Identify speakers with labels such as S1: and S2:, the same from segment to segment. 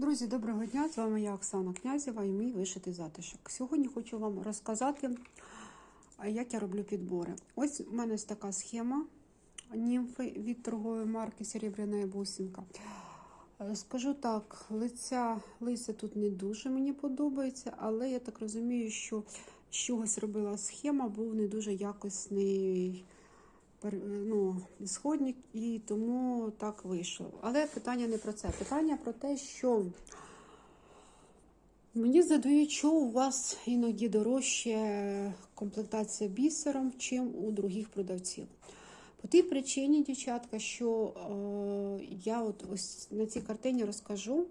S1: Друзі, доброго дня! З вами я Оксана Князєва і мій вишитий затишок. Сьогодні хочу вам розказати, як я роблю підбори. Ось у мене ось така схема німфи від торгової марки Серебряна бусинка. Е, Скажу так, лиця лиси тут не дуже мені подобається, але я так розумію, що з чогось робила схема, був не дуже якісний ну, сходник, і тому так вийшло. Але питання не про це. Питання про те, що мені задають, що у вас іноді дорожче комплектація бісером, чим у других продавців. По тій причині, дівчатка, що е, я от ось на цій картині розкажу,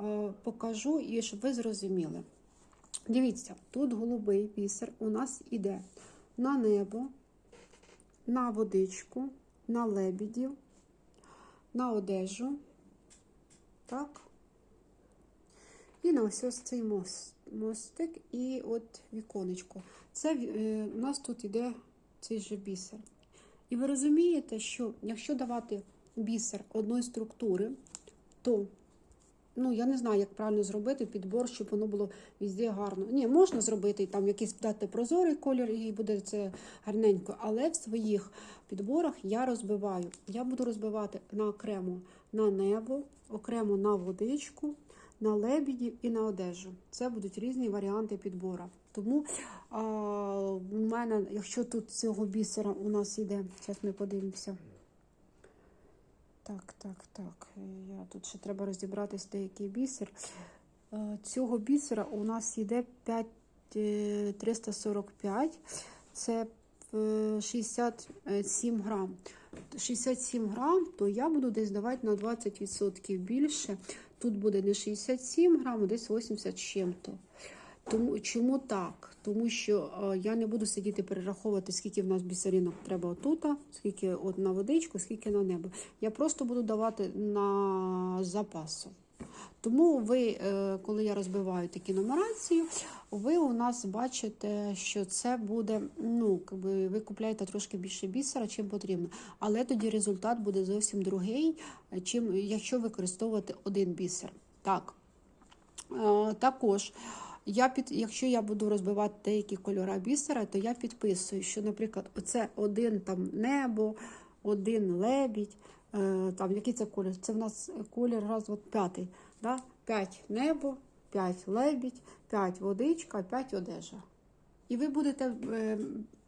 S1: е, покажу і щоб ви зрозуміли. Дивіться, тут голубий бісер у нас іде на небо, на водичку, на лебідів, на одежу. Так. І на ось ось цей мост, мостик і от віконечко. Це е, у нас тут іде цей же бісер. І ви розумієте, що якщо давати бісер одної структури, то ну я не знаю, як правильно зробити підбор, щоб воно було везде гарно. Ні, можна зробити там якийсь дати прозорий колір, і буде це гарненько. Але в своїх підборах я розбиваю. Я буду розбивати на окремо на небо, окремо на водичку, на лебідів і на одежу. Це будуть різні варіанти підбору. Тому а, в мене, якщо тут цього бісера у нас йде, зараз ми подивимося. Так, так, так. Я тут ще треба розібратись, деякий бісер. Е, Цього бісера у нас йде 5, е, 345. Це е, 67 грам. 67 грам, то я буду десь давати на 20% більше. Тут буде не 67 грам, а десь 80 з чим-то. Тому чому так? Тому що е, я не буду сидіти перераховувати, скільки в нас бісеринок треба отут, скільки от на водичку, скільки на небо. Я просто буду давати на запасу. Тому ви, е, коли я розбиваю такі нумерації, ви у нас бачите, що це буде, ну, якби ви купляєте трошки більше бісера, чим потрібно. Але тоді результат буде зовсім другий, чим якщо використовувати один бісер. Так. Е, Також. Я під, якщо я буду розбивати деякі кольори бісера, то я підписую, що, наприклад, оце один там небо, один лебідь, е, там який це колір? Це в нас колір раз от п'ятий. Да? П'ять небо, п'ять лебідь, п'ять водичка, п'ять одежа. І ви будете е,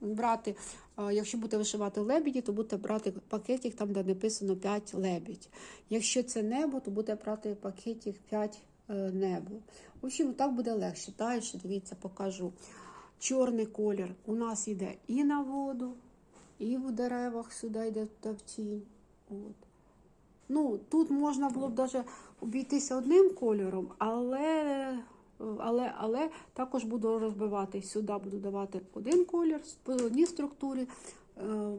S1: брати, е, якщо будете вишивати лебіді, то будете брати пакетик там, де написано 5 лебідь. Якщо це небо, то будете брати пакетик 5 е, небо. В общем, так буде легше. Далі, дивіться, покажу. Чорний колір у нас йде і на воду, і в деревах сюди йде та в тінь. От. Ну, тут можна було б навіть обійтися одним кольором, але, але, але також буду розбивати. Сюди буду давати один колір по одній структурі, е,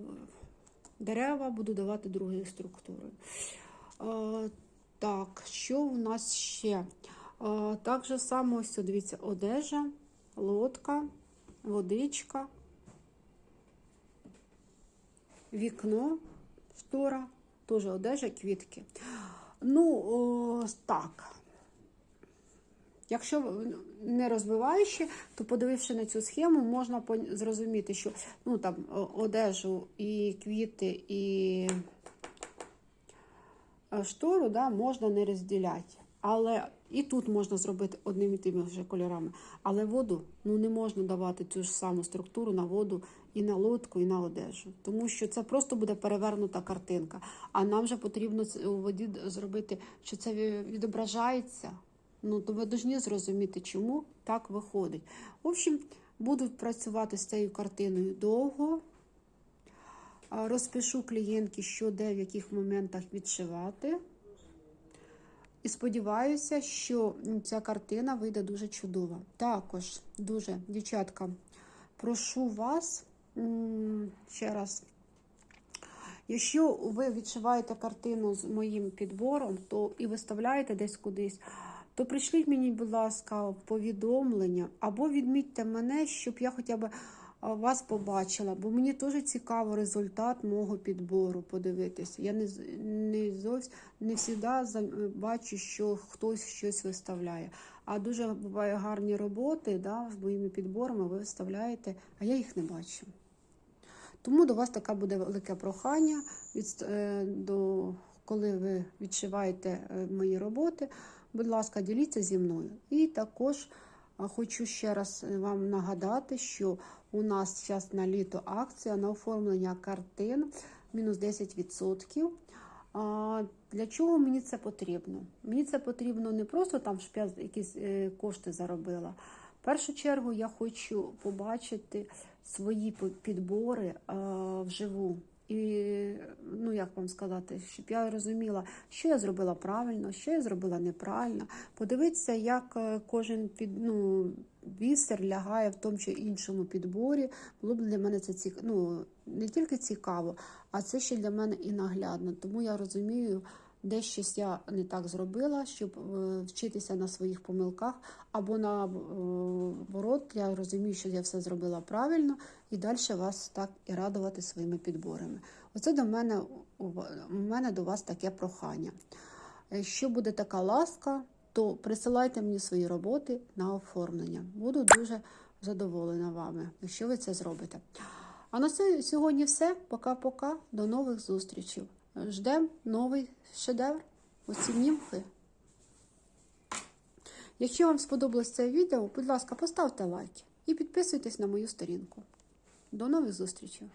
S1: дерева буду давати другої структури. Так, що у нас ще? Так же само, ось, дивіться, одежа, лодка, водичка, вікно, штора, теж одежа, квітки. Ну, о, так. Якщо не розбиваючи, то подививши на цю схему, можна зрозуміти, що ну, там, одежу і квіти, і штору да, можна не розділяти. Але і тут можна зробити одними і тими вже кольорами. Але воду ну, не можна давати цю ж саму структуру на воду і на лодку, і на одежу. Тому що це просто буде перевернута картинка. А нам же потрібно у воді зробити, що це відображається. Ну, то ви повинні зрозуміти, чому так виходить. В общем, буду працювати з цією картиною довго. Розпишу клієнтки, що де в яких моментах відшивати. І сподіваюся, що ця картина вийде дуже чудова. Також дуже, дівчатка, прошу вас ще раз. Якщо ви відшиваєте картину з моїм підбором, то і виставляєте десь кудись, то прийшліть мені, будь ласка, повідомлення або відмітьте мене, щоб я хоча б вас побачила, бо мені дуже цікаво результат мого підбору подивитися. Я не, не зовсім не завжди бачу, що хтось щось виставляє. А дуже буває гарні роботи да, з моїми підборами ви виставляєте, а я їх не бачу. Тому до вас таке буде велике прохання, від, е, до, коли ви відшиваєте е, мої роботи. Будь ласка, діліться зі мною. І також хочу ще раз е, вам нагадати, що у нас зараз на літо акція на оформлення картин мінус 10%. А, для чого мені це потрібно? Мені це потрібно не просто там, щоб я якісь е, кошти заробила. В першу чергу я хочу побачити свої підбори а, вживу. І, ну як вам сказати, щоб я розуміла, що я зробила правильно, що я зробила неправильно. Подивитися, як е, кожен під, ну, бісер лягає в тому чи іншому підборі. Було б для мене це цік... ну, не тільки цікаво, а це ще для мене і наглядно. Тому я розумію, де щось я не так зробила, щоб е, вчитися на своїх помилках, або наоборот, я розумію, що я все зробила правильно, і далі вас так і радувати своїми підборами. Оце до мене у мене до вас таке прохання. Якщо буде така ласка, то присилайте мені свої роботи на оформлення. Буду дуже задоволена вами, якщо ви це зробите. А на сьогодні все. Пока-пока. До нових зустрічей. Ждемо новий шедевр. Оці німфи. Якщо вам сподобалось це відео, будь ласка, поставте лайк і підписуйтесь на мою сторінку. До нових зустрічей!